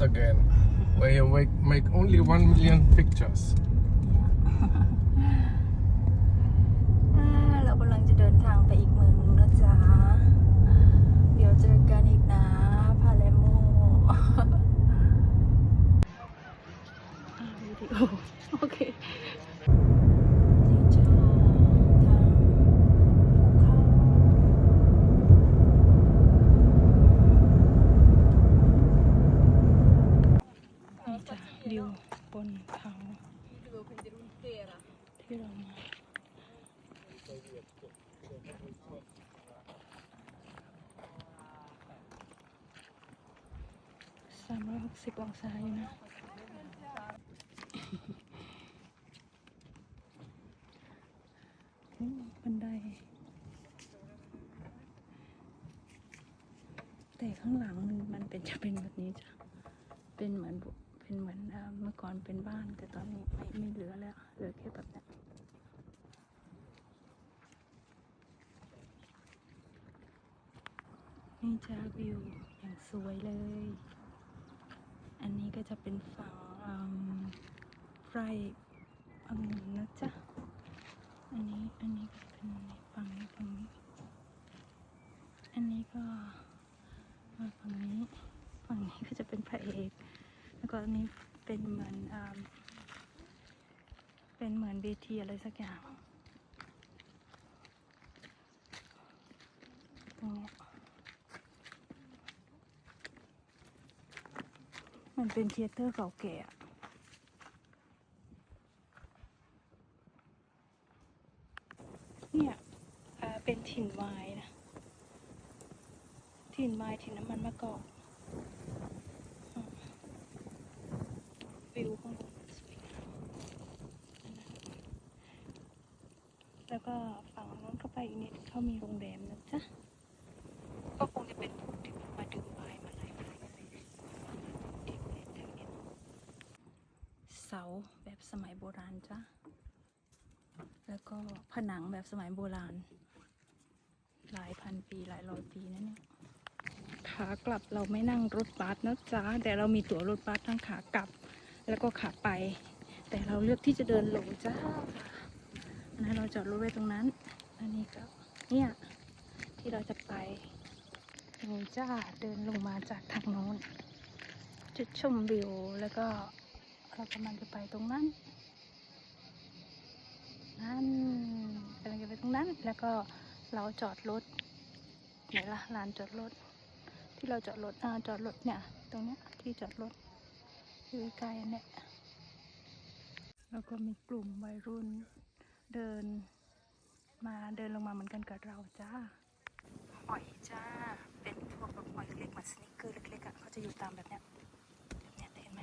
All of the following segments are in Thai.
again where you make, make only one million pictures. ที่เรามาสามร้อยหกสิบองศาอยู่นะ บันได แต่ข้างหลังมันเป็นจะเป็นแบบนี้จ้ะ เป็นเหมือนเป็นเหมือนเมื่อก่อนเป็นบ้านแต่ตอนนี้ไม่ไม่เหลือแล้วเหลือแค่แบบนี้ นี่จ้าวิวอย่างสวยเลย อันนี้ก็จะเป็นฝั่งไร่องุ่นนะจ๊ะ อันนี้อันนี้ก็เป็นฝั่งนี้ฝั่งนี้ อันนี้ก็มาฝั่งนี้ ฝั่งนี้ก็จะเป็นพระเอก แล้วก็อันนี้เป็นเหมือนอเป็นเหมือนเวทีอะไรสักอย่าง ตรงเนี้ย มันเป็นเทยเตอร์เก่าแก่อะเนี่ยเป็นถิ่นไม้นะ ถิ่นไม้ถิ่นน้ำมันมะกอกอืมวิวข้างบนสวยงามแล้วก็ฝั่งโน้นเข้าไปอีกนิดเขามีโรงแรมนะจ๊ะ ก็คงจะเป็นพวกที่มาดื่มไวน์มาอะไรมาอะไรนั่นแหละที่เล่นกันเนี่ย เสาแบบสมัยโบราณจ้ะ แล้วก็ผนังแบบสมัยโบราณ หลายพันปีหลายร้อยปีนั่นเนี่ยขากลับเราไม่นั่งรถบัสนะจ๊ะ แต่เรามีตั๋วรถบัสทั้งขากลับ แล้วก็ขาไป แต่เราเลือกที่จะเดินลงจ้านนั้นเราจอดรถไว้ตรงนั้น อันนี้ก็เนี่ยที่เราจะไปนี่จ้าเดินลงมาจากทางโน้นจุดชมวิวแล้วก็ เรากำลังจะไปตรงนั้น นั่นกำลังจะไปตรงนั้น แล้วก็เราจอดรถไหนล่ะลานจอดรถ ที่เราจอดรถอ่าจอดรถเนี่ย ตรงเนี้ยที่จอดรถอยู่ใกล้ๆอันเนี่ยแล้วก็มีกลุ่มวัยรุ่นเดินมาเดินลงมาเหมือนกันกับเราจ้าหอยจ้า เป็นพวกแบบหอยเล็กๆเหมือนสนิเกอร์เล็กๆอะเขาจะอยู่ตามแบบเนี้ยแบบเนี้ยเห็นไหม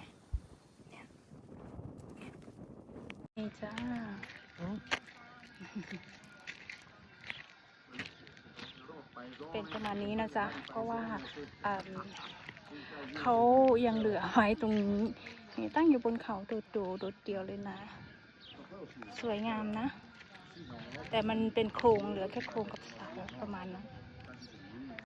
เนี่ยเนี่ย นี่จ้าเป็นประมาณนี้นะจ๊ะ เพราะว่าอืมเขายังเหลือไว้ตรงนี้นี่ตั้งอยู่บนเขาโดดโดดโดดเดียวเลยนะ สวยงามนะ แต่มันเป็นโครงเหลือแค่โครงกับเสาประมาณนั้น